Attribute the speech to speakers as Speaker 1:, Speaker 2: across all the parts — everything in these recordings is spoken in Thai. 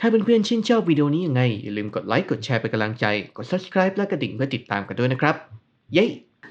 Speaker 1: ถ้าเพื่อนๆชื่นชอบวิดีโอนี้ยังไง อย่าลืมกดไลค์ กดแชร์เป็นกำลังใจ กด subscribe และกระดิ่งเพื่อติดตามกันด้วยนะครับ เย้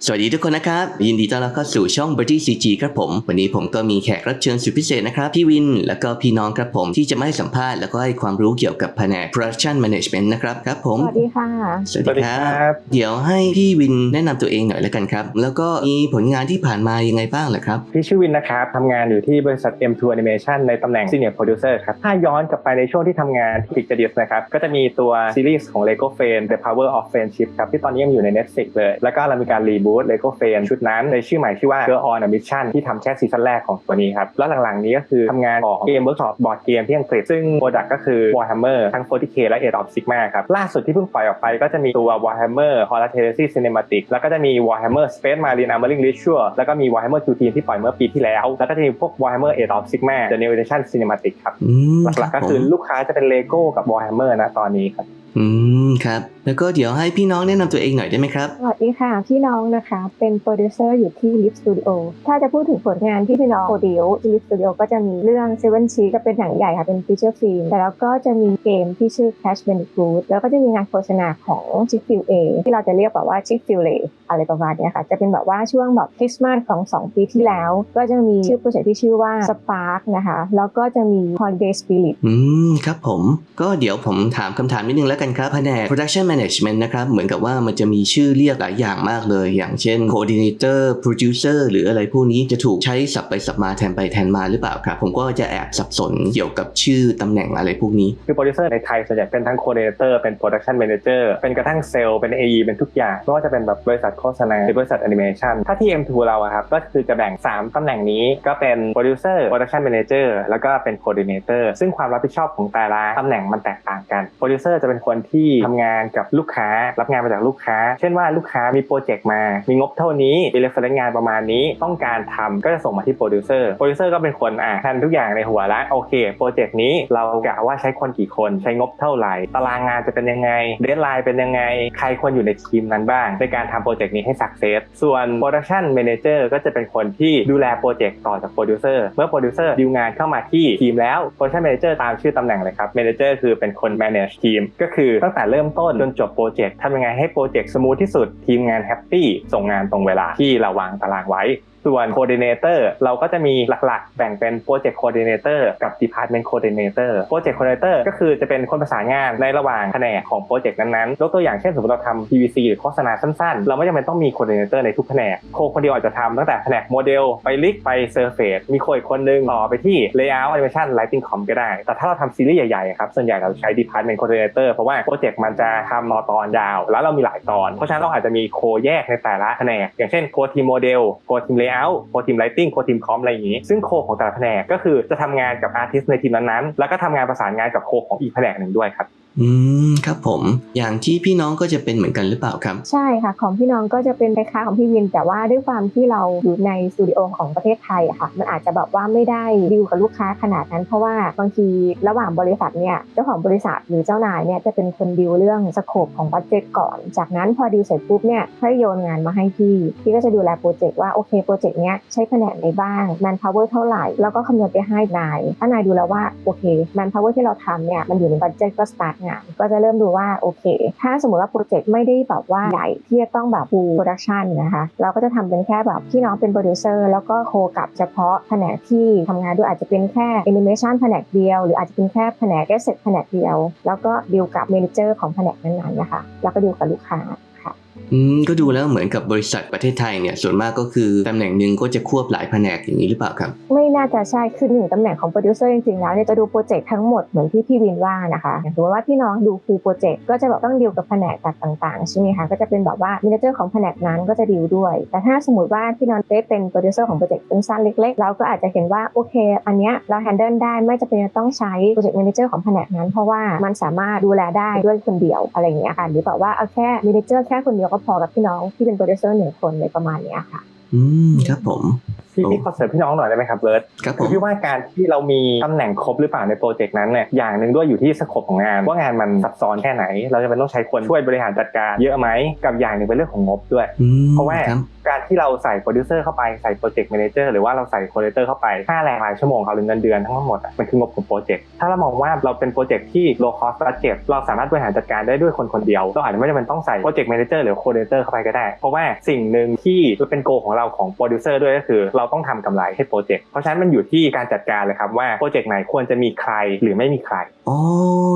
Speaker 1: สวัสดีทุกคนนะครับ ยินดีต้อนรับเข้าสู่ช่อง b i r d i e CG ครับผม วันนี้ผมก็มีแขกรับเชิญสุดพิเศษนะครับ พี่วิน แล้วก็พี่น้องครับผมที่จะมาให้สัมภาษณ์แล้วก็ให้ความรู้เกี่ยวกับแผนก production management นะครับครับผม
Speaker 2: สวัสดีค่ะ
Speaker 1: สวัส
Speaker 3: สวัส
Speaker 1: ดี
Speaker 3: ดี
Speaker 1: ค
Speaker 3: ค
Speaker 1: รั
Speaker 3: รับบ
Speaker 1: เดี๋ยวให้พี่วินแนะนำตัวเองหน่อยแล้วกันครับ แล้วก็มีผลงานที่ผ่านมายังไงบ้างเหรอครับ
Speaker 3: พี่ชื่อวินนะครับทำงานอยู่ที่บริษัท M2 Animation ในตำแหน่ง Senior Producer ครับ ถ้าย้อนกลับไปในช่วงที่ทำงานที่ Pictures นะครับ ก็จะมีตัวซีรีส์ของ Lego f r i e n d The Power of Friendship ครับที่ตอนนี้ยังอยู่ใน Netflix เลย แล้วก็เรามีการรีบูต Lego f r i e n d ชุดนั้นในชื่อใหม่ชื่อว่า Girl on a Mission ที่ทำแค่ซีซั่นแรกของตัวนี้ครับแล้วหลังๆนี้ก็คือทำงานของเกมเวิร์กช็อปบอร์ดเกมที่อังกฤษซึ่งโปรดักก็คือ Warhammer ทั้ง 40k และ Age of Sigmar ครับล่าสุดที่เพิ่งปล่อยออกไปก็จะมีตัว Warhammer Horror Heresy Cinematic แล้วก็จะมี Warhammer Space Marine Armoring Ritual แล้วก็มี Warhammer 2 Team ที่ปล่อยเมื่อปีที่แล้ว แล้วก็จะมีพวก Warhammer Age of Sigmar The New Edition Cinematic ครับ
Speaker 1: อืม
Speaker 3: หลักๆก็คือลูกค้าจะเป็น Lego กับ Warhammer นะตอนนี้ครับ
Speaker 1: อืมครับ แล้วก็เดี๋ยวให้พี่น้องแนะนำตัวเองหน่อยได้ไหมครับ
Speaker 2: สวัสดีค่ะ พี่น้องนะคะ เป็นโปรดิวเซอร์อยู่ที่ Lip Studio ถ้าจะพูดถึงผลงานที่พี่น้องโปรดิวที่ Lip Studio ก็จะมีเรื่อง Seven c h e e ก็เป็นหนังใหญ่ค่ะเป็นฟีเจอร์ฟิล์มแต่แล้วก็จะมีเกมที่ชื่อ Cash Bandicoot แล้วก็จะมีงานโฆษณาของ Chick fil A ที่เราจะเรียกแบบว่า Chick fil A อะไรประมาณเนี้ยค่ะจะเป็นแบบว่าช่วงแบบคริสต์มาสของ 2 ปีที่แล้ว ก็จะมีชื่อโปรเจกต์ที่ชื่อว่า Spark นะคะแล้วก็จะมี Holiday Spirit
Speaker 1: อืมครับผม ก็เดี๋ยวผมถามคำถามนิดนึงแล้วกันครับแผนก production management นะครับ เหมือนกับว่ามันจะมีชื่อเรียกหลายอย่างมากเลย อย่างเช่น coordinator producer หรืออะไรพวกนี้จะถูกใช้สับไปสับมาแทนไปแทนมาหรือเปล่าครับ ผมก็จะแอบสับสนเกี่ยวกับชื่อตำแหน่งอะไรพวกนี้
Speaker 3: คือโปรดิวเซอร์ในไทยส่วนใหญ่เป็นทั้งโคเดเตอร์เป็นโปรดักชัน a ม a เจอร์เป็นกระทั่งเซลล์เป็น AE เป็นทุกอย่างไม่ว่าจะเป็นแบบบริษัทโฆษณาหรือบริษัทแอนิเมชันถ้าที่ M2 เราอะครับก็คือจะแบ่ง 3ตำแหน่งนี้ก็เป็นโปรดิวเซอร์โปรดักชัน a ม a เจอร์แล้วก็เป็นโคเดเนเตอร์ซึ่งความรับผิดชอบของแต่ละตำแหน่งมันแตกต่างกันโปรดิวเซอร์จะเป็นคนที่ทำงานกับลูกค้า รับงานมาจากลูกค้า เช่นว่าลูกค้ามีโปรเจกต์มา มีงบเท่านี้มีเรฟเฟรนซ์งานประมาณนี้ต้องการทำก็จะส่งมาที่โปรดิวเซอร์โปรดิวเซอร์ก็เป็นคนอะแทนทุกอย่างในหัวละโอเคโปรเจกต์นี้เรากะว่าใช้คนกี่คนใช้งบเท่าไหร่ ตารางงานจะเป็นยังไงเดทไลน์เป็นยังไง ใครควรอยู่ในทีมนั้นบ้าง ในการทำโปรเจกต์นี้ให้สักเซสส่วนโปรดักชัน a ม a เจอร์ก็จะเป็นคนที่ดูแลโปรเจกต์ต่อจากโปรดิวเซอร์เมื่อโปรดิวเซอร์ดิวงานเข้ามาที่ทีมแล้วโปรดักชัน a ม a เจอร์ตามชื่อตำแหน่งเลยครับ a ม a เจอร์คือเป็นคน manage ทีมก็คือตั้งแต่เริ่มต้นจนจบโปรเจกต์ทำยังไงให้โปรเจกต์สมูทที่สุดทีมงานแฮปปี้ส่งงานตรงเวลาที่เราวางตารางไว้ ส่วน coordinator เราก็จะมีหลักๆ แบ่งเป็น project coordinator กับ department coordinator project coordinator ก็คือจะเป็นคนประสานงานในระหว่างแผนกของโปรเจกต์นั้นๆยกตัวอย่างเช่นสมมติเราทำ PVC หรือโฆษณาสั้นๆ เราไม่จำเป็นต้องมี coordinator ในทุกแผนกโคคนเดียวอาจจะทำตั้งแต่แผนกโมเดลไปลิกไป surface มีโคอีกคนนึงต่อไปที่ layout animation lighting com ก็ได้ แต่ถ้าเราทำซีรีส์ใหญ่ๆครับส่วนใหญ่เราใช้ department coordinator เพราะว่าโปรเจกต์มันจะทำตอนยาว แล้วเรามีหลายตอน เพราะฉะนั้นเราอาจจะมีโคแยกในแต่ละแผนกอย่างเช่นโคทีมโมเดลโคทีม layout โคทีมไลติงโคทีมคอมอะไรอย่างนี้ ซึ่งโคของแต่ละแผนกก็คือจะทำงานกับอาร์ติสในทีมนั้นๆแล้วก็ทำงานประสานงานกับโคของอีกแผนกหนึ่งด้วยครับ
Speaker 1: อืมครับผม อย่างที่พี่น้องก็จะเป็นเหมือนกันหรือเปล่าครับ
Speaker 2: ใช่ค่ะ ของพี่น้องก็จะเป็นคล้ายๆของพี่วิน แต่ว่าด้วยความที่เราอยู่ในสตูดิโอของประเทศไทยอะค่ะ มันอาจจะแบบว่าไม่ได้ดีลกับลูกค้าขนาดนั้น เพราะว่าบางทีระหว่างบริษัทเนี่ยเจ้าของบริษัทหรือเจ้านายเนี่ยจะเป็นคนดีลเรื่องสโคปของบัตเจ็ตก่อน จากนั้นพอดีลเสร็จปุ๊บเนี่ยให้โยนงานมาให้พี่พี่ก็จะดูแลโปรเจกต์ว่าโอเคโปรเจกต์เนี้ยใช้แผนกไหนบ้าง man power เท่าไหร่แล้วก็คำนวณไปให้นายถ้านายดูแล้วว่าโอเค man power ที่เราทำเนี่ยมันอยู่ในบัตเจ็ตก็สตาร์ทงาน ก็จะเริ่มดูว่าโอเค ถ้าสมมติว่าโปรเจกต์ไม่ได้แบบว่าใหญ่ที่จะต้องแบบ full production นะคะเราก็จะทำเป็นแค่แบบพี่น้องเป็นโปรดิวเซอร์แล้วก็โคกับเฉพาะแผนกที่ทำงานด้วยอาจจะเป็นแค่ animation แผนกเดียว หรืออาจจะเป็นแค่แผนก asset แผนกเดียว แล้วก็ดีลกับ manager ของแผนกนั้นๆนะคะแล้วก็ดีลกับลูกค้าค่ะ
Speaker 1: อืมก็ดูแล้วเหมือนกับบริษัทประเทศไทยเนี่ยส่วนมากก็คือตำแหน่งหนึ่งก็จะควบหลายแผนกอย่างนี้หรือเปล่าครับ
Speaker 2: ไม่น่าจะใช่คือหนึ่งตำแหน่งของโปรดิวเซอร์จริงๆแล้วเนี่ยจะดูโปรเจกต์ทั้งหมดเหมือนที่พี่วินว่านะคะอย่างสมมติว่าพี่น้องดูฟูลโปรเจกต์ก็จะแบบต้องดีลกับแผนกต่างๆใช่ไหมคะก็จะเป็นแบบว่ามินเจอร์ของแผนกนั้นก็จะดีลด้วย แต่ถ้าสมมติว่าพี่น้องได้เป็นโปรดิวเซอร์ของโปรเจกต์สั้นๆเล็กๆเราก็อาจจะเห็นว่าโอเค อันเนี้ยเราแฮนเดิลได้ไม่จำเป็นจะต้องใช้โปรเจกต์มินเจอร์ของแผนกนั้น เพราะว่ามันสามารถดูแลได้ด้วยคนเดียวอะไรอย่างเงี้ยค่ะหรือแบบว่าเอาแค่มินเจอร์แค่คนเดียวก็พอกับพี่น้องที่เป็นโปรดิวเซอร์หนึ่งคนเลยประมาณเนี้ยค่ะ
Speaker 1: อืมครับผม
Speaker 3: พี่
Speaker 1: โอ้
Speaker 3: พี่ขอเสริมพี่น้องหน่อยได้ไหมครับเบิร์ต
Speaker 1: ครับผ
Speaker 3: คือ
Speaker 1: ม
Speaker 3: พี่ว่าการที่เรามีตำแหน่งครบหรือเปล่าในโปรเจกต์นั้นเนี่ยอย่างหนึ่งด้วยอยู่ที่สโคปของงาน ว่างานมันซับซ้อนแค่ไหน เราจะเป็นต้องใช้คนช่วยบริหารจัดการเยอะไหมกับอย่างหนึ่งเป็นเรื่องของงบด้วย
Speaker 1: อืม
Speaker 3: เพราะว่า
Speaker 1: ครับ
Speaker 3: การที่เราใส่โปรดิวเซอร์เข้าไปใส่โปรเจกต์แมเนเจอร์หรือว่าเราใส่โคเรเตอร์เข้าไปค่าแรงรายชั่วโมงเขาหรือเงินเดือนทั้งหมดอะมันคืองบของโปรเจกต์ถ้าเรามองว่าเราเป็นโปรเจกต์ที่ low cost budget เราสามารถบริหารจัดการได้ด้วยคนคนเดียวเราอาจจะไม่จำเป็นต้องใส่โปรเจกต์แมเนเจอร์หรือโคเรเตอร์เข้าไปก็ได้ เพราะว่าสิ่งหนึ่งที่เป็นโกของเราของโปรดิวเซอร์ด้วยก็คือ เราต้องทำกำไรให้โปรเจกต์เพราะฉะนั้นมันอยู่ที่การจัดการเลยครับว่าโปรเจกต์ไหนควรจะมีใครหรือไม่มีใคร
Speaker 1: อ๋อ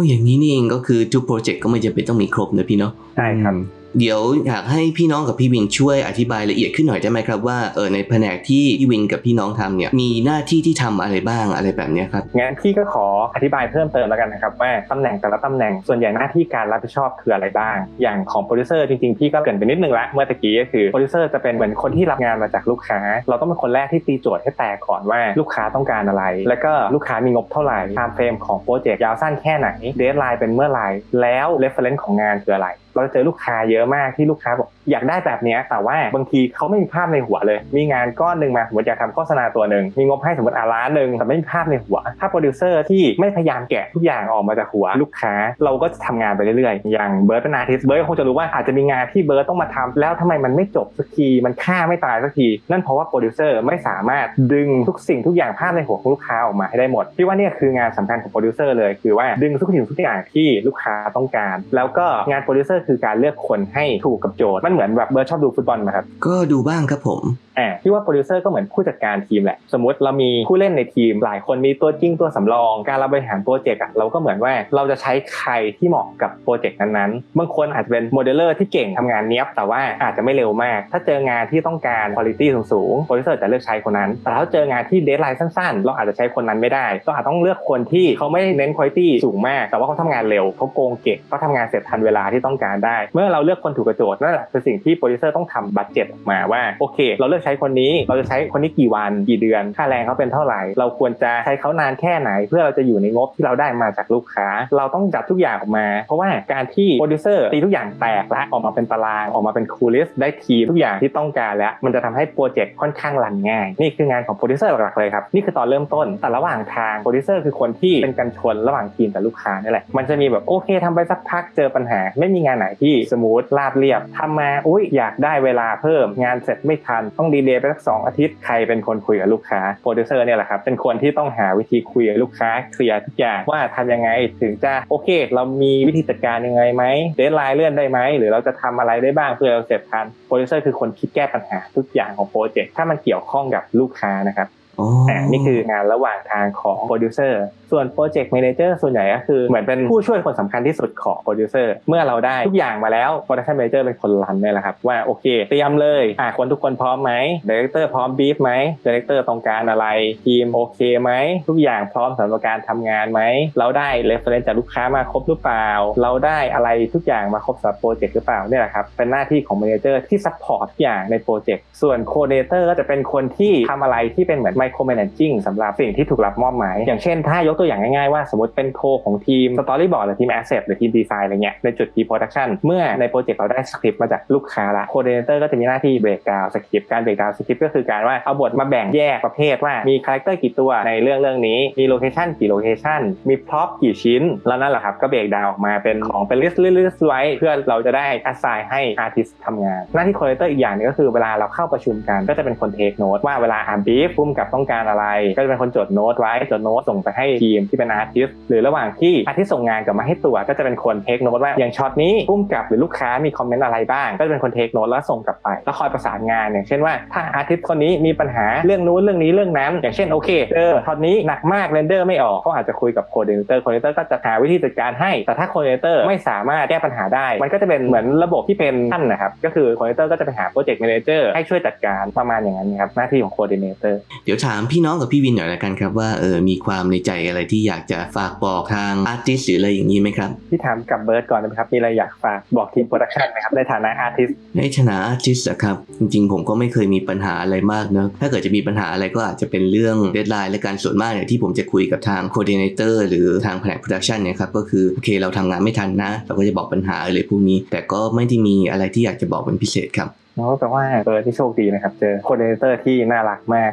Speaker 1: อย่างนี้นี่เองก็คือทุกโปรเจกต์ก็ไม่จำเป็นต้องมีครบนะพี่เนาะ
Speaker 3: ใช่ครับ
Speaker 1: อืม เดี๋ยวอยากให้พี่น้องกับพี่วินช่วยอธิบายละเอียดขึ้นหน่อยได้ไหมครับว่าเออในแผนกที่พี่วินกับพี่น้องทำเนี่ยมีหน้าที่ที่ทำอะไรบ้างอะไรแบบนี้ครับ
Speaker 3: งั้นพี่ก็ขออธิบายเพิ่มเติมแล้วกันนะครับว่าตำแหน่งแต่ละตำแหน่งส่วนใหญ่หน้าที่การรับผิดชอบคืออะไรบ้าง อย่างของโปรดิวเซอร์จริงๆพี่ก็เกรินไปนิดนึงละเมื่อตะกี้ก็คือโปรดิวเซอร์จะเป็นเหมือนคนที่รับงานมาจากลูกค้า เราต้องเป็นคนแรกที่ตีโจทย์ให้แตกก่อนว่าลูกค้าต้องการอะไร แล้วก็ลูกค้ามีงบเท่าไหร่ไทม์เฟรมของโปรเจกต์ยาวสั้นแค่ไหนเดทไลน์เป็นเมื่อไหร่แล้วเรฟเฟรนซ์ของงานคืออะไร เราจะเจอลูกค้าเยอะมากที่ลูกค้าบอกอยากได้แบบนี้แต่ว่าบางทีเขาไม่มีภาพในหัวเลย มีงานก้อนหนึ่งมาสมมติอยากทำโฆษณาตัวหนึ่งมีงบให้สมมติอะล้านหนึ่งแต่ไม่มีภาพในหัว ถ้าโปรดิวเซอร์ที่ไม่พยายามแกะทุกอย่างออกมาจากหัวลูกค้า เราก็จะทำงานไปเรื่อยๆ อย่างเบิร์ดเป็นอาร์ติสเบิร์ดคงจะรู้ว่าอาจจะมีงานที่เบิร์ดต้องมาทำแล้วทำไมมันไม่จบสักทีมันฆ่าไม่ตายสักทีนั่นเพราะว่าโปรดิวเซอร์ไม่สามารถดึงทุกสิ่งทุกอย่างภาพในหัวของลูกค้าออกมาให้ได้หมดพี่ว่าเนี่ยคืองานสำคัญของโปรดิวเซอร์เลยคือว่าดึงทุกสิ่งทุกอย่างที่ลูกค้าต้องการ แล้วก็งานโปรดิวเซอร์คือการเลือกคนให้ถูกกับโจทย์มันเหมือนแบบเบิร์ดชอบดูฟุตบอลไหมครับ
Speaker 1: ก็ดูบ้างครับผม
Speaker 3: อ่าพี่ว่าโปรดิวเซอร์ก็เหมือนผู้จัดการทีมแหละ สมมติเรามีผู้เล่นในทีม หลายคนมีตัวจริงตัวสำรอง การเราบริหารโปรเจกต์อะเราก็เหมือนว่าเราจะใช้ใครที่เหมาะกับโปรเจกต์นั้นๆ บางคนอาจจะเป็นโมเดลเลอร์ที่เก่งทำงานเนี้ยบ แต่ว่าอาจจะไม่เร็วมาก ถ้าเจองานที่ต้องการคุณภาพสูงๆโปรดิวเซอร์จะเลือกใช้คนนั้น แต่ถ้าเจองานที่เดทไลน์สั้นๆ เราอาจจะใช้คนนั้นไม่ได้ ก็อาจต้องเลือกคนที่เขาไม่เน้นคุณภาพสูงมาก แต่ว่าเขาทำงานเร็วเขาโกงเก่งเขาทำงานเสร็จทันเวลาที่ต้องการได้ เมื่อเราเลือกคนถูกกระโจทย์นั่นแหละคือสิ่งที่โปรดิวเซอร์ต้องทำบัตเจ็ตออกมาว่าโอเค เราเลือกใช้คนนี้เราจะใช้คนนี้กี่วันกี่เดือน ค่าแรงเขาเป็นเท่าไหร่ เราควรจะใช้เขานานแค่ไหน เพื่อเราจะอยู่ในงบที่เราได้มาจากลูกค้า เราต้องจัดทุกอย่างออกมา เพราะว่าการที่โปรดิวเซอร์ตีทุกอย่างแตกและออกมาเป็นตารางออกมาเป็นคูลิสได้ทีมทุกอย่างที่ต้องการแล้ว มันจะทำให้โปรเจกต์ค่อนข้างรันง่าย นี่คืองานของโปรดิวเซอร์หลักๆเลยครับนี่คือตอนเริ่มต้นแต่ระหว่างทางโปรดิวเซอร์คือคนที่เป็นกันชนระหว่างทีมกับลูกค้านี่แหละมันจะมีแบบโอเคทำไปสักพักเจอปัญหาไม่มีงานไหนที่สมูทราบเรียบทำมาอุ้ยอยากได้เวลาเพิ่มงานเสร็จไม่ทัน ต้องดีเลย์ไปสักสองอาทิตย์ใครเป็นคนคุยกับลูกค้าโปรดิวเซอร์เนี่ยแหละครับเป็นคนที่ต้องหาวิธีคุยกับลูกค้าเคลียร์ทุกอย่างว่าทำยังไงถึงจะโอเค เรามีวิธีจัดการยังไงไหมเดทไลน์เลื่อนได้ไหมหรือเราจะทำอะไรได้บ้างเพื่อเราเสร็จทันโปรดิวเซอร์คือคนคิดแก้ปัญหาทุกอย่างของโปรเจกต์ถ้ามันเกี่ยวข้องกับลูกค้านะครับ
Speaker 1: อ๋อ
Speaker 3: อ่านี่คืองานระหว่างทางของโปรดิวเซอร์ส่วนโปรเจกต์ a ม a นเจอร์ส่วนใหญ่ก็คือเหมือนเป็นผู้ช่วยคนสำคัญที่สุดของโปรดิวเซอร์เมื่อเราได้ทุกอย่างมาแล้วโปรดักชัน a ม a นเจอร์เป็นคนรันเนี่ยแหละครับว่าโอเคเตรียมเลยอ่าคนทุกคนพร้อมไหมดีเลกเตอร์พร้อมบีฟไหมดีเลกเตอร์ต้องการอะไรทีมโอเคไหมทุกอย่างพร้อมสำหรับการทำงานไหมเราได้เรฟเฟรนซ์จากลูกค้ามาครบหรือเปล่า เราได้อะไรทุกอย่างมาครบสำหรับโปรเจกต์หรือเปล่าเนี่ยแหละครับเป็นหน้าที่ของ a ม a นเจอร์ที่ซัพพอร์ตทุกอย่างในโปรเจกต์ส่วนโคเดเตอร์ก็จะเป็นคนที่ทำอะไรที่เป็นเหมือนมโคร m a น a จิ้งสำหรับสิ่งที่ถูกรับมอบหมาย อย่างเช่นถ้ายกตัวอย่างง่ายๆว่าสมมติเป็นโคของทีมสตอรี่บอร์ดหรือทีมแอสเซทหรือทีมดีไซน์อะไรเงี้ยในจุดทีโปรดักชันเมื่อในโปรเจกต์เราได้สคริปต์มาจากลูกค้าละโคเดเตอร์ก็จะมีหน้าที่เบรกดาวสคริปต์การเบรกดาวสคริปต์ก็คือการว่าเอาบทมาแบ่งแยกประเภทว่ามีคาแรคเตอร์กี่ตัวในเรื่องเรื่องนี้มีโลเคชันกี่โลเคชันมีพร็อพกี่ชิ้น แล้วนั่นแหละครับก็เบรกดาวออกมาเป็นของเป็นลิสต์ลิสต์ไว้เพื่อเราจะได้ assign ให้อาร์ติสทำงาน หน้าที่โคเดเตอร์อีกอย่างนึงก็คือเวลาเราเข้าประชุมกันก็จะเป็นคนเทคโน้ตว่าเวลาอ่านบีฟพุ่มกับต้องการอะไร ก็จะเป็นคนจดโน้ตไว้จดโน้ตส่งไปให้ทีมที่เป็นอาร์ติสหรือระหว่างที่อาร์ติสส่งงานกลับมาให้ตรวก็จะเป็นคนเทคโน้ตว่าอย่างช็อตนี้พุ่มกับหรือลูกค้ามีคอมเมนต์อะไรบ้าง ก็จะเป็นคนเทคโน้ตแล้วส่งกลับไปแล้วคอยประสานงานอย่างเช่นว่าถ้าอาร์ติสคนนี้มีปัญหาเรื่องนู้นเรื่องนี้เรื่องนั้น อย่างเช่นโอเคเออช็อตนี้หนักมากเรนเดอร์ไม่ออกเขาอาจจะคุยกับโคเดเตอร์โคเดเตอร์ก็จะหาวิธีจัดการให้ แต่ถ้าโคเดเตอร์ไม่สามารถแก้ปัญหาได้ มันก็จะเป็นเหมือนระบบที่เป็นท่านนะครับก็คือโคเดเตอร์ก็จะไปหาโปรเจกต์แมเนเจอร์ให้ช่วยจัดการประมาณอย่างนั้นครับหน้าที่ของโคเดเตอร์
Speaker 1: เดี๋ยวถามพี่น้องกับพี่วินหน่อยละกันครับว่าเออมีความในใจอะไรที่อยากจะฝากบอกทางอาร์ติสหรืออะไรอย่างนี้ไหมครับ
Speaker 3: พี่ถามกับเบิร์ดก่อนนะครับมีอะไรอยากฝากบอกทีมโปรดักชันไหมครับในฐานะอาร์ติส
Speaker 1: ในฐานะอาร์ติสอะครับจริงๆ ผมก็ไม่เคยมีปัญหาอะไรมากเนอะถ้าเกิดจะมีปัญหาอะไรก็อาจจะเป็นเรื่องเดทไลน์และการส่วนมากเนี่ยที่ผมจะคุยกับทางโคดิเนเตอร์หรือทางแผนกโปรดักชันเนี่ยครับก็คือโอเคเราทำงานไม่ทันนะ เราก็จะบอกปัญหาอะไรพวกนี้ แต่ก็ไม่ได้มีอะไรที่อยากจะบอกเป็นพิเศษครับ
Speaker 3: แล้วก็แปลว่าเออที่โชคดีนะครับ เจอโคเดเตอร์ที่น่ารักมาก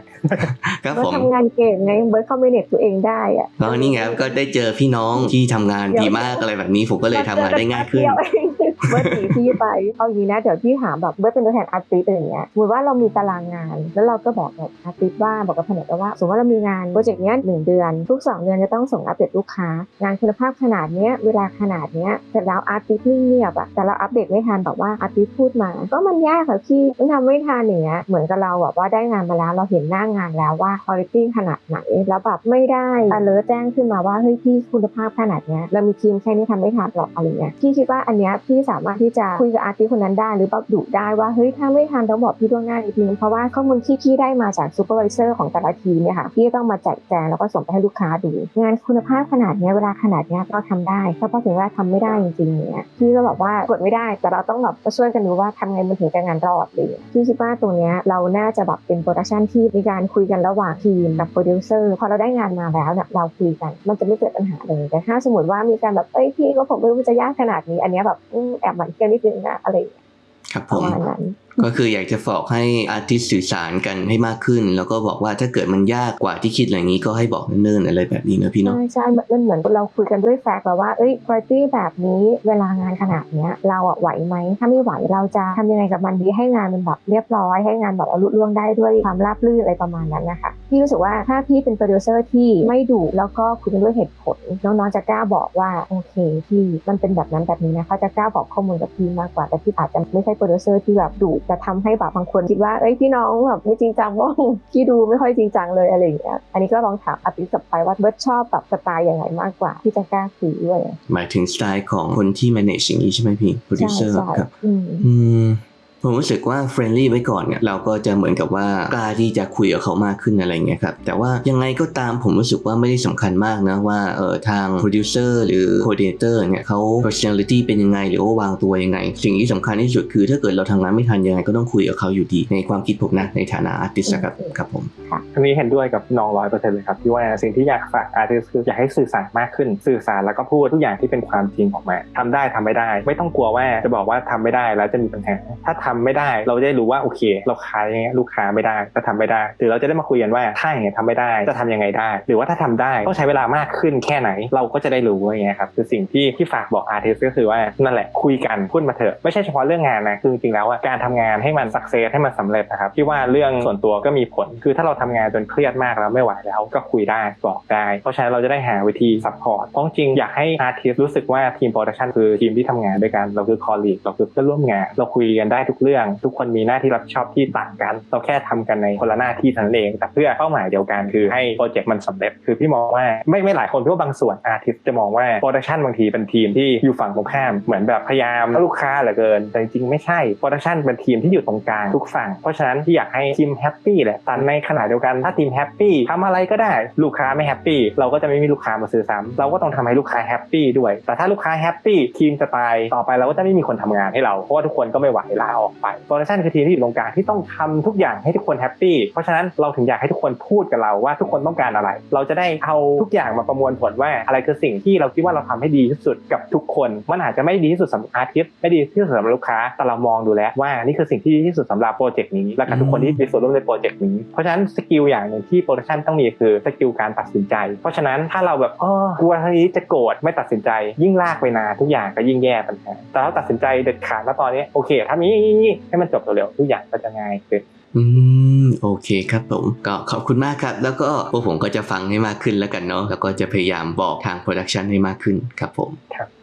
Speaker 1: ครับ
Speaker 2: เบิร์
Speaker 1: ผ
Speaker 2: ด
Speaker 1: ม
Speaker 2: ทำงานเก่งไงเบิร์ดเข้าเมเนจตัวเองได้อะ
Speaker 1: ก็นี่ไงครับก็ได้เจอพี่น้องที่ทำงานดีมากอะไรแบบนี้ผมก็เลยทำงานได้ง่ายขึ้น
Speaker 2: เดีวเองเบิร์ดหนีพี่ไปเอาอย่างนี้นะเดี๋ยวพี่ถามแบบเบิร์ดเป็นตัวแทนอาร์ติสต์อะไรอย่างเงี้ยสมมติว่าเรามีตารางงาน แล้วเราก็บอกกับอาร์ติสต์ว่าบอกกับแผนกว่าสมมติว่าเรามีงานโปรเจกต์เนี้ยหนึ่งเดือน ทุกสองเดือนจะต้องส่งอัปเดตลูกค้า งานคุณภาพขนาดเนี้ยเวลาขนาดเนี้ยเสร็จแล้วอาร์ติสต์นิ่งเงียบอะแต่เราอัปเดตไม่ทันแบบว่าอาร์ติสต์พูดมา ก็มันยากค่ะพี่มันทำไม่ทันอย่างเงี้ยเหมือนกับเราแบบว่าได้งานมาแล้วเราเห็นหน้างานแล้วว่าคุณภาพขนาดไหนแล้วแบบไม่ได้ alert แจ้งขึ้นมาว่าเฮ้ยพี่คุณภาพขนาดเนี้ยเรามีทีมแค่นี้ทำไม่ทันหรอกอะไรเงี้ยพี่คิดว่าอันเนี้ยพี่สามารถที่จะคุยกับอาร์ติสต์คนนั้นได้ หรือแบบดุได้ว่าเฮ้ยถ้าไม่ทันต้องบอกพี่ล่วงหน้านิดนึงเพราะว่าข้อมูลที่พี่ได้มาจากซูเปอร์วิเซอร์ของแต่ละทีมเนี่ยค่ะพี่ต้องมาแจกแจงแล้วก็ส่งไปให้ลูกค้าดู งานคุณภาพขนาดเนี้ยเวลาขนาดเนี้ยเราทำได้แต่พอถึงเวลาทำไม่ได้จริงๆเนี่ยพี่ก็แบบว่ากดไม่ได้แต่เราต้องแบบช่วยกันดูว่าทำไงมันถึงจะงานรอดเลยพี่คิดว่าตรงเนี้ยเราน่าจะแบบเป็นโปรดักชันที่มีการคุยกันระหว่างทีมกับโปรดิวเซอร์พอเราได้งานมาแล้วเนี่ยเราคุยกัน มันจะไม่เกิดปัญหาเลยแต่ถ้าสมมติว่ามีการแบบเอ้ยพี่ก็ผมไม่รู้มันจะยากขนาดนี้ อันเนี้ยแบบอืมแอบหมันเกี้ยวนิดนึงนะอะไรอย่างเงี้ย
Speaker 1: ครับ
Speaker 2: ป
Speaker 1: ผ
Speaker 2: ระ
Speaker 1: ม
Speaker 2: มาณนั้น
Speaker 1: ก็คืออยากจะฝากให้อาร์ติสสื่อสารกันให้มากขึ้น แล้วก็บอกว่าถ้าเกิดมันยากกว่าที่คิดอะไรนี้ก็ให้บอกเนิ่นๆอะไรแบบนี้นะพี่เนาะ
Speaker 2: ใช่ใช่มันเหมือนเราคุยกันด้วยแฟกต์แล้วว่าเอ้ยคุณภาพแบบนี้เวลางานขนาดเนี้ยเราอะไหวไหมถ้าไม่ไหวเราจะทำยังไงกับมันดีให้งานมันแบบเรียบร้อยให้งานแบบเอาลุล่วงได้ด้วยความราบรื่นอะไรประมาณนั้นนะคะพี่รู้สึกว่าถ้าพี่เป็นโปรดิวเซอร์ที่ไม่ดุแล้วก็คุยกันด้วยเหตุผลน้องๆจะกล้าบอกว่าโอเคพี่มันเป็นแบบนั้นแบบนี้นะเขาจะกล้าบอกข้อมูลกับพี่มากกว่าแต่พี่อาจจะไม่ใช่โปรดิวเซอร์ที่แบบดุจะทำให้แบบบางคนคิดว่าเอ้ยพี่น้องแบบไม่จริงจังว่าพี่ดูไม่ค่อยจริงจังเลยอะไรอย่างเงี้ยอันนี้ก็ลองถามอาร์ติสต์กลับไปว่าเบิร์ดชอบแบบสไตล์ยังไงมากกว่าที่จะกล้าคุยด้วย
Speaker 1: หมายถึงสไตล์ของคนที่ manage อย่างนี้ใช่ไหมพี่ producer
Speaker 2: ใช่
Speaker 1: ครับ
Speaker 2: อืม
Speaker 1: อืม ผมรู้สึกว่าเฟรนลี่ไว้ก่อนเนี่ยเราก็จะเหมือนกับว่ากล้าที่จะคุยกับเขามากขึ้นอะไรเงี้ยครับแต่ว่ายังไงก็ตามผมรู้สึกว่าไม่ได้สำคัญมากนะว่าเออทางโปรดิวเซอร์หรือโค o ด d เตอร์เนี่ยเขา personality เป็นยังไงหรือว่าวางตัวยังไง สิ่งที่สำคัญที่สุดคือถ้าเกิดเราทำงานไม่ทันยังไงก็ต้องคุยกับเขาอยู่ดีในความคิดผมนะในฐานะอาร์ติสต์ครับครับผม
Speaker 3: อันนี้เห็นด้วยกับน้องร้อยเปอร์เซ็นต์เลยครับที่ว่าสิ่งที่อยากฝากอาร์ติสคืออยากให้สื่อสารมากขึ้นสื่อสารแล้วก็พูดทุกอย่างที่เป็นความจริงออกมาทำได้ทำไม่ได้ ไม่ต้องกลัวว่าจะบอกว่าทำไม่ได้แล้วจะมีปัญหาถ้าททำไม่ได้ เราจะได้รู้ว่าโอเค เราขายอย่างเงี้ยลูกค้าไม่ได้ก็ทำไม่ได้ หรือเราจะได้มาคุยกันว่าถ้าอย่างเงี้ยทำไม่ได้จะทำยังไงได้ หรือว่าถ้าทำได้ต้องใช้เวลามากขึ้นแค่ไหน เราก็จะได้รู้อย่างเงี้ยครับคือสิ่งที่ที่ฝากบอกอาร์ติสก็คือว่านั่นแหละคุยกันพูดมาเถอะไม่ใช่เฉพาะเรื่องงานนะคือจริงๆแล้วอะการทำงานให้มันสักเซสให้มันสำเร็จนะครับที่ว่าเรื่องส่วนตัวก็มีผล คือถ้าเราทำงานจนเครียดมากแล้วไม่ไหวแล้วก็คุยได้บอกได้ เพราะฉะนั้นเราจะได้หาวิธีซัพพอร์ตเพราะจริงอยากให้อาร์ติสรู้สึกว่าทีมโปรดักชันคือทีมที่ทำงานด้วยกันเราคือคอลลีกเราคือเพื่อนร่วมงาน เราคุยกันได้ทุกเรื่อง ทุกคนมีหน้าที่รับผิดชอบที่ต่างกัน เราแค่ทำกันในคนละหน้าที่เท่านั้นเอง แต่เพื่อเป้าหมายเดียวกันคือให้โปรเจกต์มันสำเร็จ คือพี่มองว่าไม่ไม่หลายคนพี่ว่าบางส่วนอาร์ติสจะมองว่าโปรดักชันบางทีเป็นทีมที่อยู่ฝั่งตรงข้ามเหมือนแบบพยายามลูกค้าเหลือเกิน แต่จริงๆไม่ใช่โปรดักชันเป็นทีมที่อยู่ตรงกลางทุกฝั่งเพราะฉะนั้นที่อยากให้ทีมแฮปปี้แหละแต่ในขณะเดียวกันถ้าทีมแฮปปี้ทำอะไรก็ได้ลูกค้าไม่แฮปปี้เราก็จะไม่มีลูกค้ามาซื้อซ้ำเราก็ต้องทำให้ลูกค้าแฮปปี้ด้วย แต่ถ้าลูกค้าแฮปปี้ทีมจะตายต่อไปเราก็จะไม่มีคนทำงานให้เราเพราะว่าทุกคนก็ไม่ไหวลาออกไปโปรดักชันคือทีมที่อยู่ตรงกลางที่ต้องทำทุกอย่างให้ทุกคนแฮปปี้เพราะฉะนั้นเราถึงอยากให้ทุกคนพูดกับเราว่าทุกคนต้องการอะไร เราจะได้เอาทุกอย่างมาประมวลผลว่าอะไรคือสิ่งที่เราคิดว่าเราทำให้ดีที่สุดกับทุกคน มันอาจจะไม่ดีที่สุดสำหรับอาร์ติสไม่ดีที่สุดสำหรับลูกค้าแต่เรามองดูแล้วว่านี่คือสิ่งที่ดีที่สุดสำหรับโปรเจกต์นี้และกับทุกคนที่มีส่วนร่วมในโปรเจกต์นี้เพราะฉะนั้นสกิลอย่างหนึ่งที่โปรดักชันต้องมีคือสกิลการตัดสินใจ เพราะฉะนั้นถ้าเราแบบอ๋อกลัวทางนี้จะโกรธไม่ตัดสินใจ ยิ่งลากไปนานทุกอย่างก็ยิ่งแย่ปัญหาแต่เราตัดสินใจเด็ดขาดแล้วตอนนี้โอเคถ้ามีให้มันจบเร็วๆทุกอย่างก็จะง่ายขึ้น
Speaker 1: อืมโอเคครับผมก็ขอบคุณมากครับ แล้วก็พวกผมก็จะฟังให้มากขึ้นแล้วกันเนาะแล้วก็จะพยายามบอกทางโปรดักชันให้มากขึ้นครับผม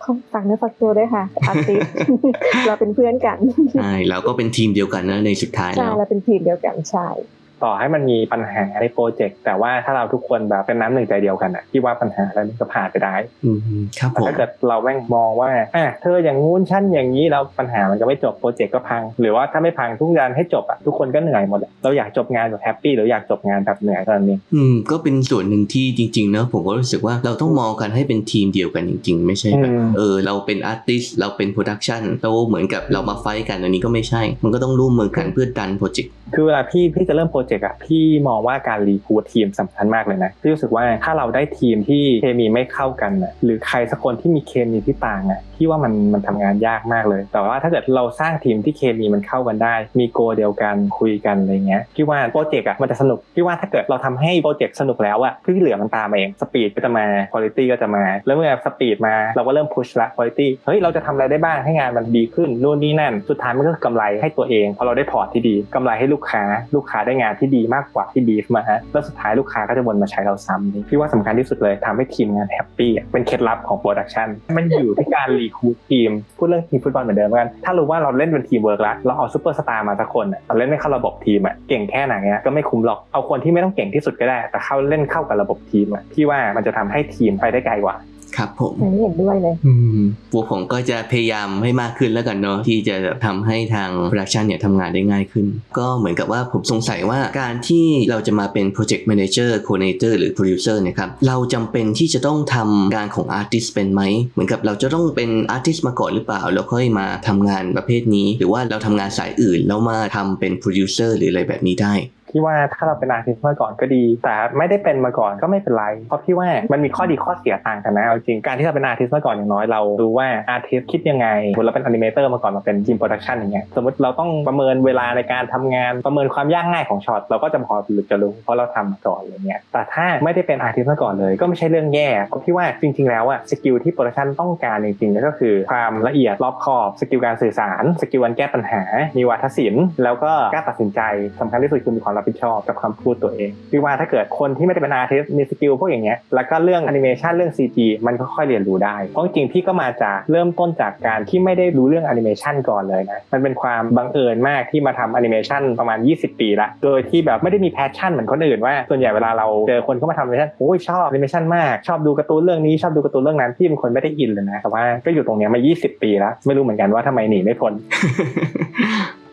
Speaker 2: ขอฝากเนื้อฝากตัวด้วยค่ะอาร์ติสเราเป็นเพื่อนกัน
Speaker 1: ใช่เราก็เป็นทีมเดียวกันนะในสุดท้าย
Speaker 2: ใช่
Speaker 1: แล้ว
Speaker 2: เราเป็นทีมเดียวกันใช่
Speaker 3: ต่อให้มันมีปัญหาในโปรเจกต์แต่ว่าถ้าเราทุกคนแบบเป็นน้ำหนึ่งใจเดียวกันอะที่ว่าปัญหาแล้วมันก็ผ่านไปได้
Speaker 1: อืมครับ
Speaker 3: แต่
Speaker 1: ผม
Speaker 3: ถ้าเกิดเราแม่งมองว่าอะเธออย่างงู้นฉันอย่างนี้แล้วปัญหามันก็ไม่จบโปรเจกต์ก็พัง หรือว่าถ้าไม่พังทุกงานให้จบอะทุกคนก็เหนื่อยหมดอะเราอยากจบงานแบบแฮปปี้หรืออยากจบงานแบบเหนื่อยเท่านั้นเอง
Speaker 1: อืมก็เป็นส่วนหนึ่งที่จริงๆเนอะผมก็รู้สึกว่าเราต้องมองกันให้เป็นทีมเดียวกันจริง ๆ ไม่ใช่แบบ
Speaker 3: อืม
Speaker 1: เออเราเป็นอาร์ติสเราเป็นโปรดักชันแล้วเหมือนกับเรามาไฟท์กันอันนี้ก็ไม่ใช่ มันก็ต้องร่วมมือกันเพื่อดันโปรเจกต์
Speaker 3: คือเวลาพี่พี่จะเริ่มโปรเจกต์อะพี่มองว่าการรีคูดทีมสำคัญมากเลยนะพี่รู้สึกว่าถ้าเราได้ทีมที่เคมีไม่เข้ากันนะหรือใครสักคนที่มีเคมีที่ต่างอะพี่ว่ามันมันทำงานยากมากเลย แต่ว่าถ้าเกิดเราสร้างทีมที่เคมีมันเข้ากันได้ มีโกเดียวกันคุยกันอะไรเงี้ยพี่ว่าโปรเจกต์อะมันจะสนุกพี่ว่าถ้าเกิดเราทำให้โปรเจกต์สนุกแล้วอะที่เหลือมันตามมาเองสปีดก็จะมาคุณภาพก็จะมา แล้วเมื่อสปีดมาเราก็เริ่มพุชละคุณภาพเฮ้ยเราจะทำอะไรได้บ้างให้งานมันดีขึ้นนู่นนี่นั่น สุดท้ายมันก็คือกำไรให้ตัวเองพอเราได้พอร์ตที่ดีกำไรให้ลูกค้า ลูกค้าได้งานที่ดีมากกว่าที่บีฟมาฮะแล้วสุดท้ายลูกค้าก็จะวนมาใช้เราซ้ำนี่พี่ว่าสำคัญที่สุดเลยทำให้ทีมงานแฮปปี้เป็นเคล็ดลับของโปรดักชันมันอยู่ที่การรีคูดทีม พูดเรื่องทีมฟุตบอลเหมือนเดิมกัน ถ้ารู้ว่าเราเล่นเป็นทีมเวิร์กแล้ว เราเอาซูเปอร์สตาร์มาสักคนเราเล่นไม่เข้าระบบทีมอะเก่งแค่ไหนอะก็ไม่คุ้มหรอก เอาคนที่ไม่ต้องเก่งที่สุดก็ได้ แต่เข้าเล่นเข้ากับระบบทีมอะพี่ว่ามันจะทำให้ทีมไปได้ไกลกว่า
Speaker 1: ครับผม
Speaker 2: อันนี้เห็นด้วยเลย
Speaker 1: อืมพวกผมก็จะพยายามให้มากขึ้นแล้วกันเนาะที่จะทำให้ทางโปรดักชันเนี่ยทำงานได้ง่ายขึ้น ก็เหมือนกับว่าผมสงสัยว่าการที่เราจะมาเป็นโปรเจกต์แมเนเจอร์โค r d เ n เตอร์หรือโปรดิวเซอร์เนี่ยครับเราจำเป็นที่จะต้องทำงานของอาร์ติสเป็นไหม เหมือนกับเราจะต้องเป็นอาร์ติสมาก่อนหรือเปล่า แล้วค่อยมาทำงานประเภทนี้ หรือว่าเราทำงานสายอื่นแล้วมาทำเป็นโปรดิวเซอร์หรืออะไรแบบนี้ได้
Speaker 3: พี่ว่าถ้าเราเป็นอาร์ติสต์มาก่อนก็ดี แต่ไม่ได้เป็นมาก่อนก็ไม่เป็นไร เพราะพี่ว่ามันมีข้อดีข้อเสียต่างกันนะเอาจริงการที่เราเป็นอาร์ติสต์มาก่อนอย่างน้อยเรารู้ว่าอาร์ติสต์คิดยังไงสมมติเราเป็นอนิเมเตอร์มาก่อนมาเป็นทีมโปรดักชันอย่างเงี้ยสมมติเราต้องประเมินเวลาในการทำงานประเมินความยากง่ายของช็อตเราก็จะพอจะรู้เพราะเราทำมาก่อนอะไรเงี้ยแต่ถ้าไม่ได้เป็นอาร์ติสต์มาก่อนเลย ก็ไม่ใช่เรื่องแย่เพราะพี่ว่าจริง ๆ แล้วอะสกิลที่โปรดักชันต้องการจริงๆก็คือความละเอียดรอบคอบสกิลการสื่อสารสกิลการแก้ปัญหา มีวาทศิลป์แล้วก็กล้าตัดสินใจสำคัญที่สุดคือมีความรับผิดชอบกับคำพูดตัวเองพี่ว่าถ้าเกิดคนที่ไม่ได้เป็นอาร์ติสมีสกิลพวกอย่างเงี้ยแล้วก็เรื่องแอนิเมชันเรื่อง CG มันก็ค่อยเรียนรู้ได้เพราะจริงพี่ก็มาจากเริ่มต้นจากการที่ไม่ได้รู้เรื่องแอนิเมชันก่อนเลยนะมันเป็นความบังเอิญมากที่มาทำแอนิเมชันประมาณ 20 ปีละโดยที่แบบไม่ได้มีแพชชั่นเหมือนคนอื่นว่าส่วนใหญ่เวลาเราเจอคนเข้ามาทำแอนิเมชันโอ้ยชอบแอนิเมชันมาก ชอบดูการ์ตูนเรื่องนี้ชอบดูการ์ตูนเรื่องนั้นพี่เป็นคนไม่ได้อินเลยนะแต่ว่าก็อยู่ตรงเนี้ยมา 20 ปีแล้วไม่รู้เหมือนกันว่าทำไมหนีไม่พ้น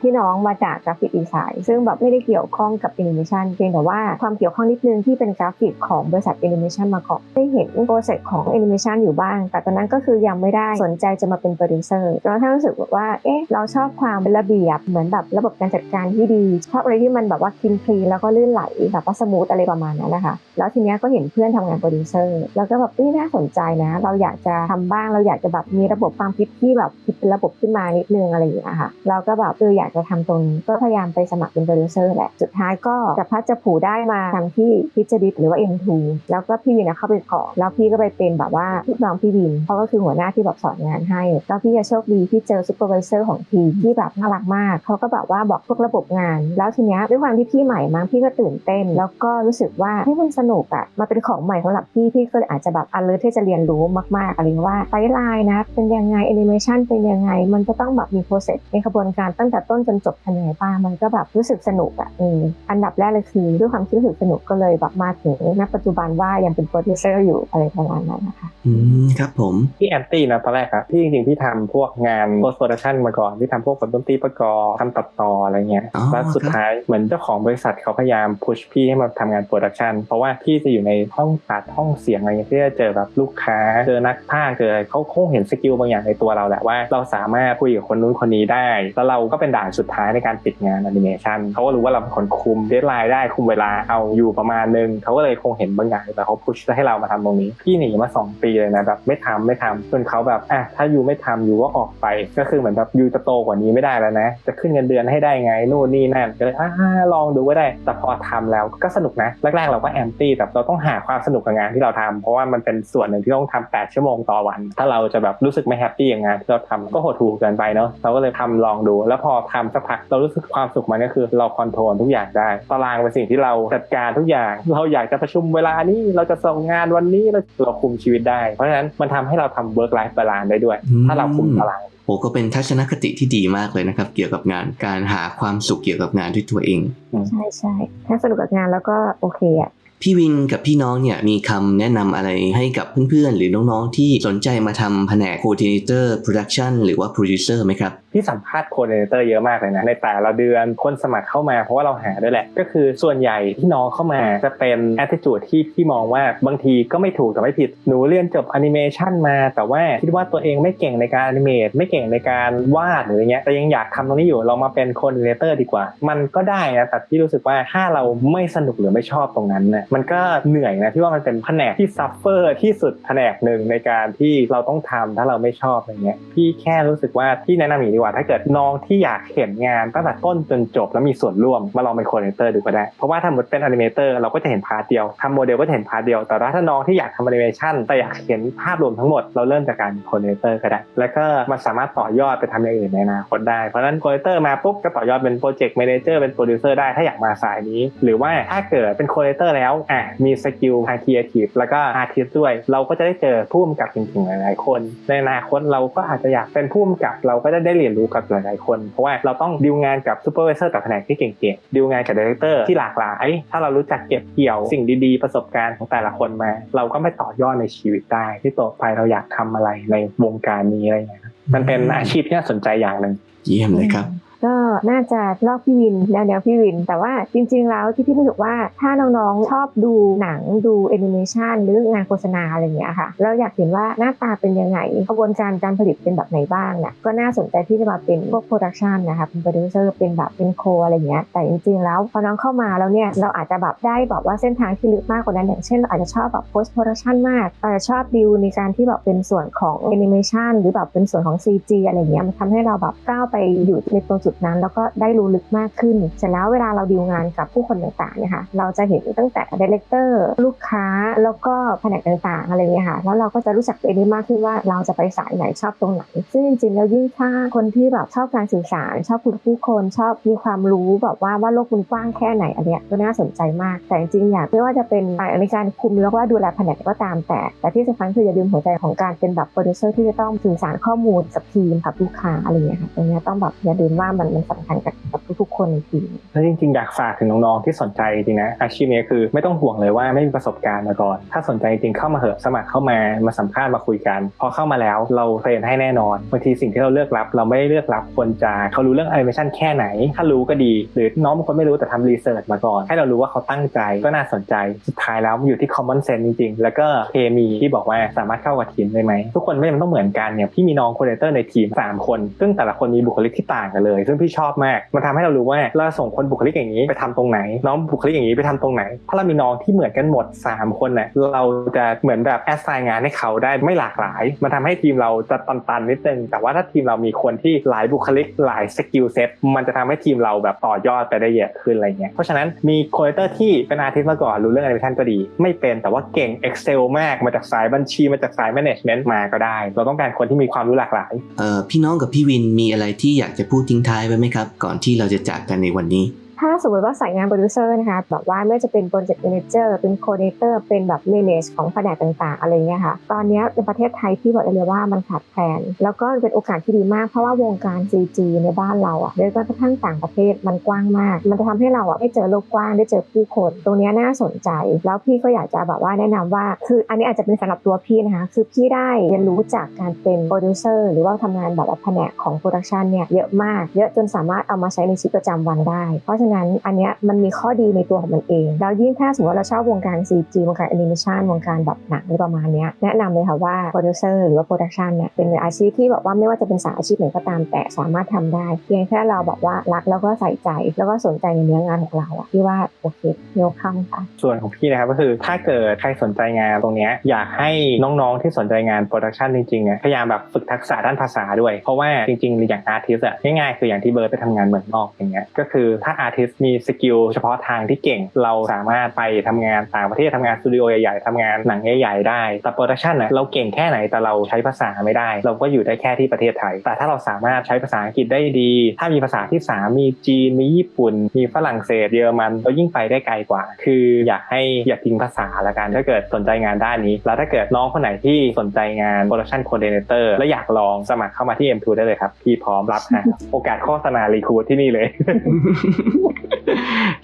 Speaker 2: พี่น้องมาจากกราฟิกดีไซน์ซึ่งแบบไม่ได้เกี่ยวข้องกับแอนิเมชันเพียงแต่ว่าความเกี่ยวข้องนิดนึงที่เป็นกราฟิกของบริษัทแอนิเมชันมาก่อนได้เห็นโปรเซสของแอนิเมชันอยู่บ้าง แต่ตอนนั้นก็คือยังไม่ได้สนใจจะมาเป็นโปรดิวเซอร์แล้วถ้ารู้สึกว่าเอ๊ะเราชอบความเป็นระเบียบเหมือนแบบระบบการจัดการที่ดีชอบอะไรที่มันแบบว่าคลีนคลีแล้วก็ลื่นไหลแบบว่าสมูทอะไรประมาณนั้นนะคะแล้วทีเนี้ยก็เห็นเพื่อนทำงานโปรดิวเซอร์แล้วก็แบบเอ้ยน่าสนใจนะ เราอยากจะทำบ้างเราอยากจะแบบมีระบบความคิดที่แบบคิดเป็นระบบขึ้นมานิดนึงอะไรอย่างเงี้ยค่ะเราก็แบบเอออยากจะทำตรงนี้ก็พยายามไปสมัครเป็นโปรดิวเซอร์แหละ สุดท้ายก็จะพัดจะผูได้มาทำที่พิจดิตหรือว่า M2 แล้วก็พี่วินเข้าไปก่อแล้วพี่ก็ไปเป็นแบบว่าลูกน้องพี่วินเขาก็คือหัวหน้าที่แบบสอนงานให้แล้วพี่จะโชคดีที่เจอซูเปอร์วิเซอร์ของทีมที่แบบน่ารักมากเขาก็แบบว่าบอกพวกระบบงาน แล้วทีเนี้ยด้วยความที่พี่ใหม่มั้งพี่ก็ตื่นเต้น แล้วก็รู้สึกว่าให้มันสนุกอะมาเป็นของใหม่สำหรับพี่พี่ก็เลยอาจจะแบบอันเลยที่จะเรียนรู้มากๆอะไรว่าไฟไลน์นะเป็นยังไงแอนิเมชันเป็นยังไง มันจะต้องแบบมีโปรเซสในกระบวนการตั้งแต่ต้นจนจบทำยังไงบ้างมันก็แบบรู้สึกสนุกอะอืมอันดับแรกเลยคือด้วยความที่รู้สึกสนุกก็เลยแบบมาถึงณปัจจุบันว่ายังเป็นโปรดิวเซอร์อยู่อะไรประมาณนั้นนะคะ
Speaker 1: อืมครับผม
Speaker 3: พี่แอนตี้นะตอนแรกครับพี่จริงๆพี่ทำพวกงาน post production มาก่อนพี่ทำพวกดนตรีประกอบทำตัดต่ออะไรเงี้ย
Speaker 1: อ๋อ
Speaker 3: แล้วสุดท้ายเหมือนเจ้าของบริษัทเขาพยายามพุชพี่ให้มาทำงานโปรดักชันเพราะว่าพี่จะอยู่ในห้องตัดห้องเสียงอะไรเงี้ยที่จะเจอแบบลูกค้าเจอนักพากย์เจออะไรเขาคงเห็นสกิลบางอย่างในตัวเราแหละว่า เราสามารถคุยกับคนนู้นคนนี้ได้ แล้วเราก็เป็นด่านสุดท้ายในการปิดงานแอนิเมชันเขาก็รู้ว่าเราเป็นคนคุมเดทไลน์ได้คุมเวลาเอาอยู่ประมาณนึงเขาก็เลยคงเห็นบางอย่างแต่เขาพุชให้เรามาทำตรงนี้พี่หนีมาสองปีเลยนะแบบไม่ทำไม่ทำจนเขาแบบอะถ้ายูไม่ทำยูก็ออกไป ก็คือเหมือนแบบยูจะโตกว่านี้ไม่ได้แล้วนะ จะขึ้นเงินเดือนให้ได้ไงนู่นนี่นั่นก็เลยอ่าลองดูก็ได้ แต่พอทำแล้วก็สนุกนะแรกๆเราก็แอนตี้แต่เราต้องหาความสนุกกับงานที่เราทำเพราะว่ามันเป็นส่วนหนึ่งที่ต้องทำ8ชั่วโมงต่อวัน ถ้าเราจะแบบรู้สึกไม่แฮปปี้กับงานที่เราทำก็โหดหูเกินไปเนาะเราก็เลยทำลองดูแล้วพอทำสักพักเรารู้สึกความสุขมันก็คือเราคอนโทรลทุกอย่างได้ ตารางเป็นสิ่งที่เราจัดการทุกอย่าง เราอยากจะประชุมเวลานี้เราจะส่งงานวันนี้เราเราคุมชีวิตได้ เพราะฉะนั้นมันทำให้เราทำ work life balance ได้ด้วย
Speaker 1: อืม
Speaker 3: ถ้าเราคุมตาราง
Speaker 1: โอ้ก็เป็นทัศนคติที่ดีมากเลยนะครับ เกี่ยวกับงานการหาความสุขเกี่ยวกับงานด้วยตัวเอง
Speaker 2: ใช่ใช่ถ้าสนุกกับงานแล้วก็โอเคอะ
Speaker 1: พี่วินกับพี่น้องเนี่ยมีคำแนะนำอะไรให้กับเพื่อนๆ หรือน้องๆ ที่สนใจมาทำแผนก coordinator production หรือว่า producer ไหมครับ
Speaker 3: ที่สัมภาษณ์โค o เ r เตอร์เยอะมากเลยนะ ในแต่ละเดือนคนสมัครเข้ามาเพราะว่าเราหาด้วยแหละ ก็คือส่วนใหญ่ที่น้องเข้ามาจะเป็น attitude ที่พี่มองว่าบางทีก็ไม่ถูกแต่ไม่ผิด หนูเรียนจบแอนิเมชันมา แต่ว่าคิดว่าตัวเองไม่เก่งในการแอนิเมตไม่เก่งในการวาดหรืออย่างเงี้ยแต่ยังอยากทำตรงนี้อยู่เรามาเป็นโค o เ r เตอร์ดีกว่า มันก็ได้นะแต่ที่รู้สึกว่าถ้าเราไม่สนุกหรือไม่ชอบตรงนั้นนะมันก็เหนื่อยนะที่ว่ามันเป็นแผนกที่ซัฟเฟอร์ที่สุดแผนกหนึ่งในการที่เราต้องทำถ้าเราไม่ชอบอะไรเงี้ยพี่แค่รู้สึกว่าที่แนะนำอย่างดีกว่า ถ้าเกิดน้องที่อยากเห็นงานตั้งแต่ต้นจนจบแล้วมีส่วนร่วมมาลองเป็นโค o เ r เตอร์ดูก็ได้ เพราะว่าถ้าสมมติเป็นแอนิเมเตอร์เราก็จะเห็นพาร์ทเดียวทำโมเดลก็จะเห็นพาร์ทเดียว แต่ถ้าน้องที่อยากทำแอนิเมชันแต่อยากเห็นภาพรวมทั้งหมดเราเริ่มจากการโค o เ r เตอร์ก็ได้ แล้วก็มันสามารถต่อยอดไปทำอย่างอื่นในอนาคตได้ เพราะนั้นโค o เ r เตอร์มาปุ๊บก็ต่อยอดเป็นโปรเจกต์แมเนเจอร์เป็นโปรดิวเซอร์ได้ถ้าอยากมาสายนี้ หรือว่าถ้าเกิดเป็นค o เ r เตอร์แล้วอะมีสกิลทางครีเอทีฟแล้วก็อาร์ติสด้วย เราก็จะได้เจอผู้กำกับจริงๆหลายๆคน ในอนาคตเราก็อาจจะอยากเป็นผู้กำกับเราก็จะได้เรียนรู้กับหลายๆคน เพราะว่าเราต้องดีลงานกับซูเปอร์วิเซอร์ต่างแผนกที่เก่งๆดีลงานกับดีเลกเตอร์ที่หลากหลาย ถ้าเรารู้จักเก็บเกี่ยวสิ่งดีๆ ประสบการณ์ของแต่ละคนมา เราก็ไม่ต่อยอดในชีวิตได้ ที่ต่อไปเราอยากทำอะไรในวงการนี้อะไรเงี้ยมันเป็นอาชีพที่น่าสนใจอย่างหนึ่ง
Speaker 1: เยี่ยมเลยครับ
Speaker 2: ก็น่าจะลอกพี่วินแนวแนวพี่วิน แต่ว่าจริง ๆ แล้วที่พี่รู้สึกว่าถ้าน้องๆชอบดูหนังดูแอนิเมชันหรืองานโฆษณาอะไรเงี้ยค่ะแล้วอยากเห็นว่าหน้าตาเป็นยังไงกระบวนการการผลิตเป็นแบบไหนบ้างเนี่ยก็น่าสนใจที่จะมาเป็นพวกโปรดักชันนะคะเป็นโปรดิวเซอร์เป็นแบบเป็นโคอะไรเงี้ยแต่จริงๆแล้วพอน้องเข้ามาแล้วเนี่ยเราอาจจะแบบได้แบบว่าเส้นทางที่ลึกมากกว่านั้นอย่างเช่นเราอาจจะชอบแบบ post production มากอาจจะชอบดิวในการที่แบบเป็นส่วนของแอนิเมชันหรือแบบเป็นส่วนของ CG อะไรเงี้ยมันทำให้เราแบบก้าวไปอยู่ในตรงจุดนั้น แล้วก็ได้รู้ลึกมากขึ้น เสร็จแล้วเวลาเราดีลงานกับผู้คนต่างๆเนี่ยค่ะเราจะเห็นตั้งแต่ดีเลกเตอร์ลูกค้าแล้วก็แผนกต่างๆอะไรเงี้ยค่ะแล้วเราก็จะรู้จักตัวเองได้มากขึ้นว่าเราจะไปสายไหนชอบตรงไหน ซึ่งจริงๆแล้วยิ่งถ้าคนที่แบบชอบการสื่อสารชอบคุยกับผู้คนชอบมีความรู้แบบว่าว่าโลกมันกว้างแค่ไหนอันเนี้ยก็น่าสนใจมาก แต่จริงๆอยากไม่ว่าจะเป็นในการคุมแล้วก็ดูแลแผนกก็ตามแต่ แต่ที่สำคัญคืออย่าลืมหัวใจของการเป็นแบบโปรดิวเซอร์ที่จะต้องสื่อสารข้อมูลกับทีมกับลูกค้าอะไรเงี้ยค่ะตรงเนี้ยต้องแบบอย่าลืมว่ามันมันสำคัญกับกับทุกๆคนในทีม
Speaker 3: แล้วจริงๆ อยากฝากถึงน้องๆที่สนใจจริงนะอาชีพนี้คือไม่ต้องห่วงเลยว่าไม่มีประสบการณ์มาก่อน ถ้าสนใจจริงเข้ามาเหอะสมัครเข้ามามาสัมภาษณ์มาคุยกัน พอเข้ามาแล้วเราเทรนให้แน่นอนบางทีสิ่งที่เราเลือกรับ เราไม่ได้เลือกรับคนจะเขารู้เรื่องแอนิเมชันแค่ไหน ถ้ารู้ก็ดี หรือน้องบางคนไม่รู้แต่ทำรีเสิร์ชมาก่อน ให้เรารู้ว่าเขาตั้งใจก็น่าสนใจสุดท้ายแล้วอยู่ที่ common sense จริงๆ แล้วก็เคมีที่บอกว่าสามารถเข้ากับทีมได้ไหมทุกคนไม่จำเป็นต้องเหมือนกันเนี่ยพี่มีน้องโคเดเตอร์ในทีมสามคน ซึ่งแต่ละคนมีบุคลิกที่ต่างกันเลยซึ่งพี่ชอบมาก มันทำให้เรารู้ว่าเราส่งคนบุคลิกอย่างนี้ไปทำตรงไหน น้องบุคลิกอย่างนี้ไปทำตรงไหน ถ้าเรามีน้องที่เหมือนกันหมด 3 คนเนี่ยเราจะเหมือนแบบแอสไซน์งานให้เขาได้ไม่หลากหลาย มันทำให้ทีมเราจะตันๆนิดนึง แต่ว่าถ้าทีมเรามีคนที่หลายบุคลิกหลายสกิลเซ็ตมันจะทำให้ทีมเราแบบต่อยอดไปได้เยอะขึ้นอะไรเงี้ย เพราะฉะนั้นมีโคเดเตอร์ที่เป็นอาร์ติสต์มาก่อนรู้เรื่องแอนิเมชันก็ดี ไม่เป็นแต่ว่าเก่ง Excel มากมาจากสายบัญชีมาจากสาย management มาก็ได้ เราต้องการคนที่มีความรู้หลากหลาย
Speaker 1: เอ่อพี่น้องกับพี่วินมีอะไรที่อยากจะพูดทิ้งท้ายไว้ไหมครับ ก่อนที่เราจะจากกันในวันนี้
Speaker 2: ถ้าสมมติว่าสายงานโปรดิวเซอร์นะคะแบบว่าไม่จะเป็นโปรเจกต์ a ม a เจอร์เป็นโคเ r เตอร์เป็นแบบ manage ของแผนกต่างๆ อะไรเงี้ยค่ะ ตอนนี้ในประเทศไทยที่บอกเลยว่ามันขาดแคลนแล้วก็เป็นโอกาสที่ดีมากเพราะว่าวงการ CG ในบ้านเราอะโดยเฉพาะกระทั่งต่างประเทศมันกว้างมาก มันจะทำให้เราอะได้เจอโลกกว้างได้เจอผู้คน ตรงนี้น่าสนใจ แล้วพี่ก็อยากจะแบบว่าแนะนำว่า คืออันนี้อาจจะเป็นสำหรับตัวพี่นะคะคือพี่ได้เรียนรู้จากการเป็นโปรดิวเซอร์หรือว่าทำงานแบบว่าแผนกของโปรดักชันเนี่ยเยอะมาก เยอะจนสามารถเอามาใช้ในชีวิตประจำวันได้เพราะฉะนั้นอันเนี้ยมันมีข้อดีในตัวของมันเอง แล้วยิ่งถ้าสมมติว่าเราชอบวงการ CG วงการแอนิเมชันวงการแบบหนังอะไรประมาณเนี้ยแนะนำเลยค่ะว่าโปรดิวเซอร์หรือว่าโปรดักชันเนี่ยเป็นอาชีพที่แบบว่าไม่ว่าจะเป็นสายอาชีพไหนก็ตามแต่สามารถทำได้ เพียงแค่เราแบบว่ารักแล้วก็ใส่ใจแล้วก็สนใจในเนื้องานของเราอะที่ว่าโอเคเวลคัมค่ะ
Speaker 3: ส่วนของพี่นะครับก็คือถ้าเกิดใครสนใจงานตรงเนี้ยอยากให้น้องๆที่สนใจงานโปรดักชันจริงๆเนี่ยพยายามแบบฝึกทักษะด้านภาษาด้วย เพราะว่าจริงๆอย่างอาร์ติสอะง่ายๆคืออย่างที่เบิร์ดไปทำงานเมืองนอกอย่างเงี้ยก็คือถ้าอาร์ติสมีสกิลเฉพาะทางที่เก่ง เราสามารถไปทำงานต่างประเทศทำงานสตูดิโอใหญ่ๆทำงานหนังใหญ่ๆได้ แต่โปรดักชันอะเราเก่งแค่ไหนแต่เราใช้ภาษาไม่ได้ เราก็อยู่ได้แค่ที่ประเทศไทย แต่ถ้าเราสามารถใช้ภาษาอังกฤษได้ดี ถ้ามีภาษาที่สามมีจีน มีญี่ปุ่น มีฝรั่งเศส เยอรมันเรายิ่งไปได้ไกลกว่า คืออยากให้อย่าทิ้งภาษาละกัน ถ้าเกิดสนใจงานด้านนี้ แล้วถ้าเกิดน้องคนไหนที่สนใจงาน production coordinator และอยากลองสมัครเข้ามาที่ M2 ได้เลยครับ พี่พร้อมรับนะโอกาสโฆษณารีคูดที่นี่เลย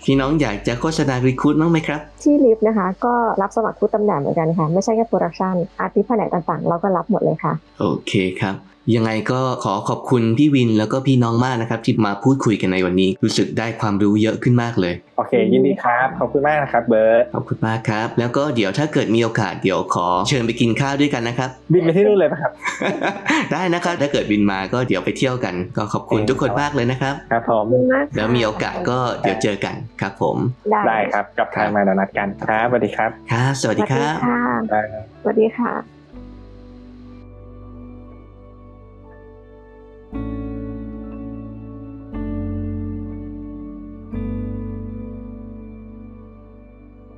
Speaker 1: พี่น้องอยากจะโฆษณารีคูดบ้างไหมครับ
Speaker 2: ที่ลิฟต์นะคะ ก็รับสมัครทุกตำแหน่งเหมือนกันค่ะ ไม่ใช่แค่โปรดักชันอาร์ติแผนกต่างๆ เราก็รับหมดเลยค่ะ
Speaker 1: โอเคครับ ยังไงก็ขอขอบคุณพี่วินแล้วก็พี่น้องมากนะครับที่มาพูดคุยกันในวันนี้ รู้สึกได้ความรู้เยอะขึ้นมากเลย
Speaker 3: โอเค ยินดีครับ ขอบคุณมากนะครับเบิร์ต
Speaker 1: ขอบคุณมากครับ แล้วก็เดี๋ยวถ้าเกิดมีโอกาสเดี๋ยวขอเชิญไปกินข้าวด้วยกันนะครับ
Speaker 3: บินไปที่นู่นเลยปะครับ
Speaker 1: ได้นะครับ ถ้าเกิดบินมาก็เดี๋ยวไปเที่ยวกัน ก็ขอบคุณทุกคนมากเลยนะครับ
Speaker 3: ครับผม
Speaker 2: ขอบคุณมากค่ะ
Speaker 1: แล้วมีโอกาสก็เดี๋ยวเจอกันครับผม
Speaker 2: ได้
Speaker 3: ได้ครับ กับทางมาดนัดกันครับสวัสดีครับ
Speaker 1: ครับ สวัส
Speaker 2: ส
Speaker 1: ดี
Speaker 2: วัส
Speaker 1: ค
Speaker 2: ดี
Speaker 1: รับ
Speaker 2: ค่ะ
Speaker 3: ได้
Speaker 2: สวัสดีค่ะ